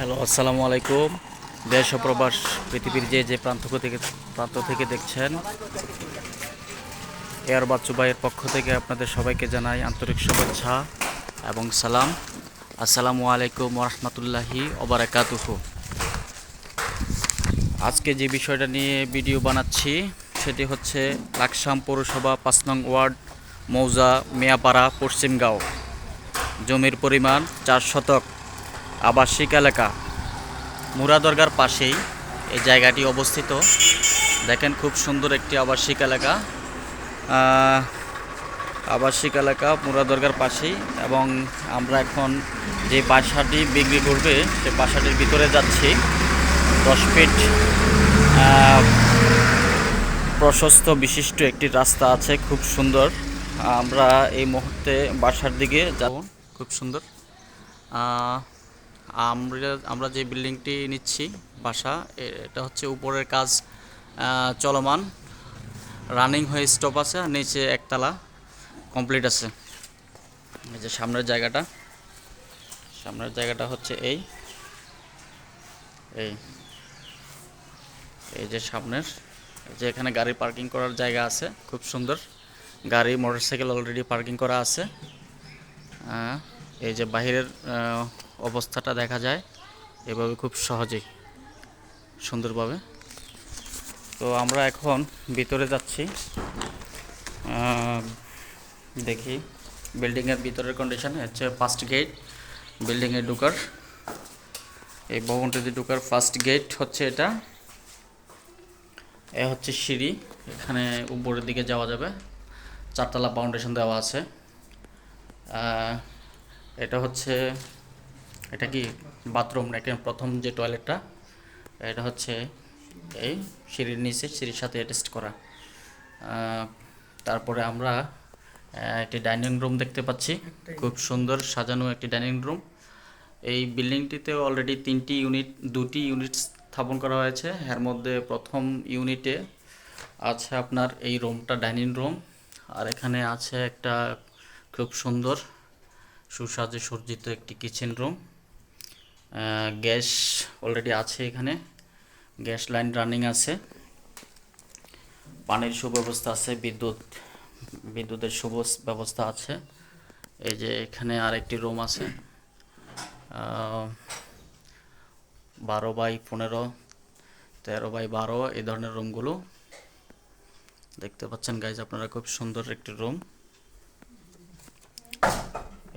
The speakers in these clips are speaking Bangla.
হ্যালো, আসসালামু আলাইকুম। দেশ প্রবাস পৃথিবীর যে যে প্রান্ত থেকে প্রান্ত থেকে দেখছেন এয়ার বাচ্চু ভাইয়ের পক্ষ থেকে আপনাদের সবাইকে জানাই আন্তরিক শুভেচ্ছা এবং সালাম। আসসালামু আলাইকুম রহমতুল্লাহি ওবরাকাতুহু। আজকে যে বিষয়টা নিয়ে ভিডিও বানাচ্ছি, সেটি হচ্ছে লাকসাম পৌরসভা পাঁচ নং ওয়ার্ড, মৌজা মিয়াপাড়া, পশ্চিমগাঁও। জমির পরিমাণ চার শতক। আবাসিক এলাকা। মুরা দরগার পাশেই এই জায়গাটি অবস্থিত। দেখেন খুব সুন্দর একটি আবাসিক এলাকা। আবাসিক এলাকা মুরা দরগার পাশেই এবং আমরা এখন যে বাসাটি বিক্রি করবে, সে বাসাটির ভিতরে যাচ্ছি। দশ ফিট প্রশস্ত বিশিষ্ট একটি রাস্তা আছে, খুব সুন্দর। আমরা এই মুহূর্তে বাসার দিকে যাব। খুব সুন্দর। আমরা আমরা যে বিল্ডিংটি নিচ্ছি, বাসা এটা হচ্ছে উপরের কাজ চলমান। রানিং হয়ে স্টপ আছে, আর নিচে একতলা কমপ্লিট আছে। এই যে সামনের জায়গাটা সামনের জায়গাটা হচ্ছে এই এই এই যে সামনের যে এখানে গাড়ি পার্কিং করার জায়গা আছে, খুব সুন্দর। গাড়ি, মোটরসাইকেল অলরেডি পার্কিং করা আছে। এই যে বাহিরের অবস্থাটা দেখা যায় এভাবে খুব সহজেই, সুন্দরভাবে। তো আমরা এখন ভিতরে যাচ্ছি। দেখি, বিল্ডিংয়ের ভিতরের কন্ডিশন হচ্ছে ফার্স্ট গেট বিল্ডিংয়ে ঢুকার। এই ভবনটিতে ঢুকার ফার্স্ট গেট হচ্ছে এটা। এ হচ্ছে সিঁড়ি, এখানে উপরের দিকে যাওয়া যাবে। চারতলা ফাউন্ডেশন দেওয়া আছে। এটা হচ্ছে এটা কি বাথরুম নাকি প্রথম যে টয়লেটটা এটা হচ্ছে এই সিঁড়ির নিচে, সিঁড়ির সাথে অ্যাটাচ করা। তারপরে আমরা একটি ডাইনিং রুম দেখতে পাচ্ছি। খুব সুন্দর সাজানো একটি ডাইনিং রুম এই বিল্ডিংটিতে অলরেডি তিনটি ইউনিট দুটি ইউনিট স্থাপন করা হয়েছে। এর মধ্যে প্রথম ইউনিটে আছে আপনার এই রুমটা ডাইনিং রুম আর এখানে আছে একটা খুব সুন্দর, সুসাজে সজ্জিত একটি কিচেন রুম গ্যাস অলরেডি আছে এখানে। গ্যাস লাইন রানিং আছে। পানির সুব্যবস্থা আছে, বিদ্যুৎ, বিদ্যুতের সুব্যবস্থা আছে। এই যে এখানে আরেকটি রুম আছে। বারো বাই পনেরো, তেরো বাই বারো, এই ধরনের রুমগুলো দেখতে পাচ্ছেন গাইজ আপনারা খুব সুন্দর একটি রুম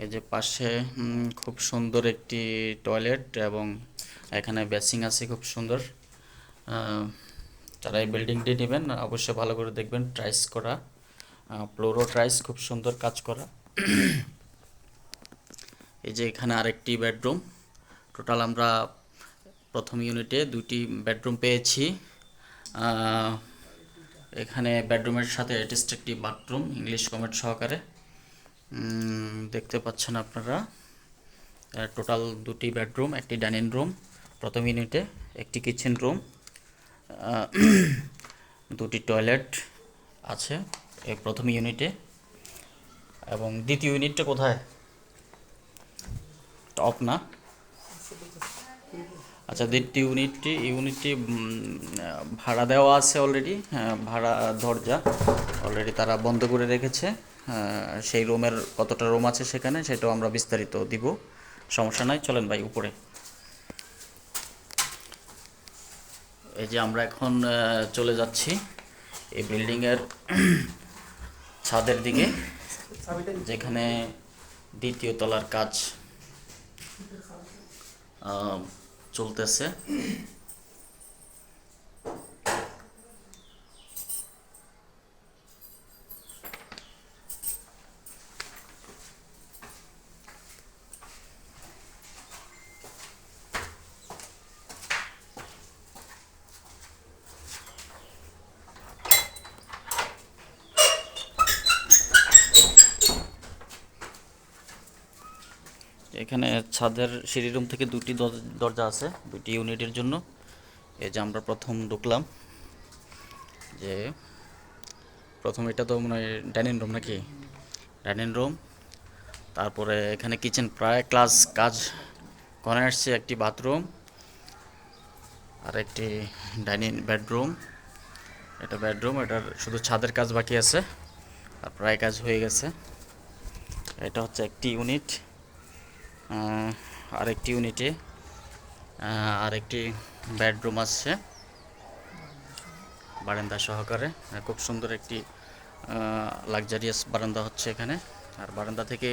এই যে পাশে খুব সুন্দর একটি টয়লেট এবং এখানে বেসিং আছে খুব সুন্দর। যারা এই বিল্ডিংটি নেবেন, অবশ্যই ভালো করে দেখবেন, ট্রাইস করা। ফ্লোরো ট্রাইস, খুব সুন্দর কাজ করা। এই যে এখানে আরেকটি বেডরুম। টোটাল আমরা প্রথম ইউনিটে দুটি বেডরুম পেয়েছি। এখানে বেডরুমের সাথে অ্যাটাচড একটি বাথরুম, ইংলিশ কমেন্ট সহকারে। দেখতে পাচ্ছেন আপনারা। টোটাল দুটি বেডরুম একটি ডাইনিং রুম প্রথম ইউনিটে একটি কিচেন রুম দুটি টয়লেট আছে এই প্রথম ইউনিটে এবং দ্বিতীয় ইউনিটটা কোথায়? টপ না? আচ্ছা দ্বিতীয় ইউনিটটি ইউনিটটি ভাড়া দেওয়া আছে অলরেডি ভাড়া, দরজা অলরেডি তারা বন্ধ করে রেখেছে। সেই রুমের কতটা রুম আছে সেখানে সেটাও আমরা বিস্তারিত দিব। সমস্যা নাই, চলেন ভাই উপরে। এই যে আমরা এখন চলে যাচ্ছি এই বিল্ডিংয়ের ছাদের দিকে, যেখানে দ্বিতীয় তলার কাজ চলতেছে। এখানে ছাদের সিঁড়ি রুম থেকে দুটি দর- দরজা আছে, দুটি ইউনিটের জন্য। এই যে আমরা প্রথম ঢুকলাম, যে প্রথম এটা তো মনে হয় ডাইনিং রুম নাকি? Dining room. তারপরে এখানে কিচেন, প্রায় ক্লাস, কাজ কর্নার আসছে একটি বাথরুম আর একটি ডাইনিং বেডরুম। এটা বেডরুম এটার শুধু ছাদের কাজ বাকি আছে, আর প্রায় কাজ হয়ে গেছে। এটা হচ্ছে একটি ইউনিট। আরেকটি ইউনিটে আরেকটি বেডরুম আছে। বারান্দা সহকারে খুব সুন্দর একটি লাক্সারিয়াস বারান্দা হচ্ছে এখানে। আর বারান্দা থেকে